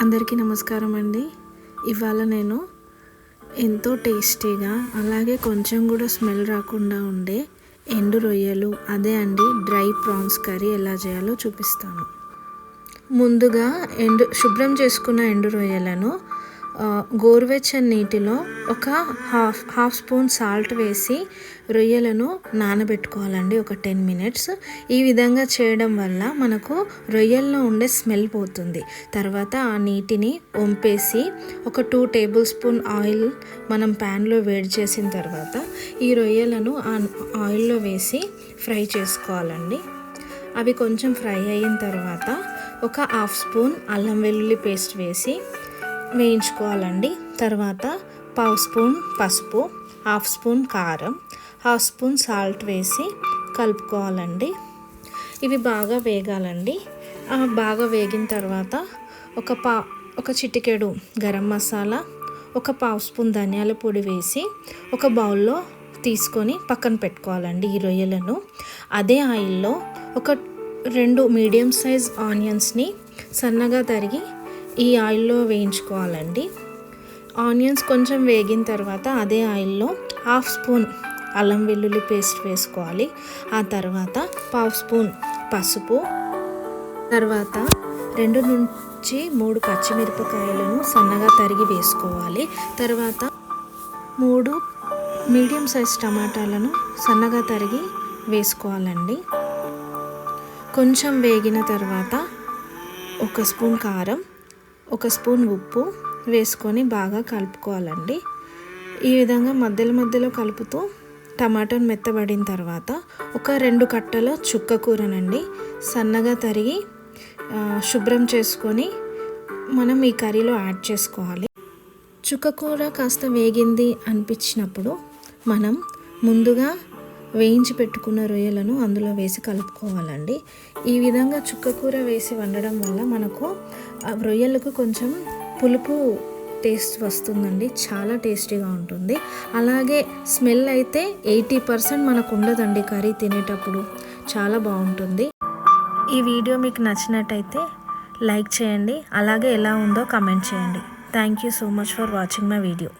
అందరికీ నమస్కారం అండి. ఇవాళ నేను ఎంతో టేస్టీగా అలాగే కొంచెం కూడా స్మెల్ రాకుండా ఉండే ఎండు రొయ్యలు అదే అండి డ్రై ప్రాన్స్ కర్రీ ఎలా చేయాలో చూపిస్తాను. ముందుగా ఎండు శుభ్రం చేసుకున్న ఎండు రొయ్యలను గోరువెచ్చని నీటిలో ఒక హాఫ్ హాఫ్ స్పూన్ సాల్ట్ వేసి రొయ్యలను నానబెట్టుకోవాలండి ఒక టెన్ మినిట్స్. ఈ విధంగా చేయడం వల్ల మనకు రొయ్యల్లో ఉండే స్మెల్ పోతుంది. తర్వాత ఆ నీటిని వంపేసి ఒక టూ టేబుల్ స్పూన్ ఆయిల్ మనం ప్యాన్లో వేడి చేసిన తర్వాత ఈ రొయ్యలను ఆ ఆయిల్లో వేసి ఫ్రై చేసుకోవాలండి. అవి కొంచెం ఫ్రై అయిన తర్వాత ఒక హాఫ్ స్పూన్ అల్లం వెల్లుల్లి పేస్ట్ వేసి వేయించుకోవాలండి. తర్వాత పావు స్పూన్ పసుపు హాఫ్ స్పూన్ కారం హాఫ్ స్పూన్ సాల్ట్ వేసి కలుపుకోవాలండి. ఇవి బాగా వేగాలండి. బాగా వేగిన తర్వాత ఒక పా ఒక చిటికెడు గరం మసాలా ఒక పావు స్పూన్ ధనియాల పొడి వేసి ఒక బౌల్లో తీసుకొని పక్కన పెట్టుకోవాలండి ఈ రొయ్యలను. అదే ఆయిల్లో ఒక రెండు మీడియం సైజ్ ఆనియన్స్ని సన్నగా తరిగి ఈ ఆయిల్లో వేయించుకోవాలండి. ఆనియన్స్ కొంచెం వేగిన తర్వాత అదే ఆయిల్లో హాఫ్ స్పూన్ అల్లం వెల్లుల్లి పేస్ట్ వేసుకోవాలి. ఆ తర్వాత పావు స్పూన్ పసుపు తర్వాత రెండు నుంచి మూడు పచ్చిమిరపకాయలను సన్నగా తరిగి వేసుకోవాలి. తర్వాత మూడు మీడియం సైజ్ టమాటాలను సన్నగా తరిగి వేసుకోవాలండి. కొంచెం వేగిన తర్వాత ఒక స్పూన్ కారం ఒక స్పూన్ ఉప్పు వేసుకొని బాగా కలుపుకోవాలండి. ఈ విధంగా మధ్యలో మధ్యలో కలుపుతూ టమాటాను మెత్తబడిన తర్వాత ఒక రెండు కట్టల చుక్క కూరనండి. సన్నగా తరిగి శుభ్రం చేసుకొని మనం ఈ కర్రీలో యాడ్ చేసుకోవాలి. చుక్క కూర కాస్త వేగింది అనిపించినప్పుడు మనం ముందుగా వేయించి పెట్టుకున్న రొయ్యలను అందులో వేసి కలుపుకోవాలండి. ఈ విధంగా చుక్క కూర వేసి వండడం వల్ల మనకు రొయ్యలకు కొంచెం పులుపు టేస్ట్ వస్తుందండి. చాలా టేస్టీగా ఉంటుంది. అలాగే స్మెల్ అయితే ఎయిటీ పర్సెంట్ మనకు ఉండదండి కర్రీ తినేటప్పుడు. చాలా బాగుంటుంది. ఈ వీడియో మీకు నచ్చినట్టయితే లైక్ చేయండి. అలాగే ఎలా ఉందో కమెంట్ చేయండి. Thank you so much for watching my video.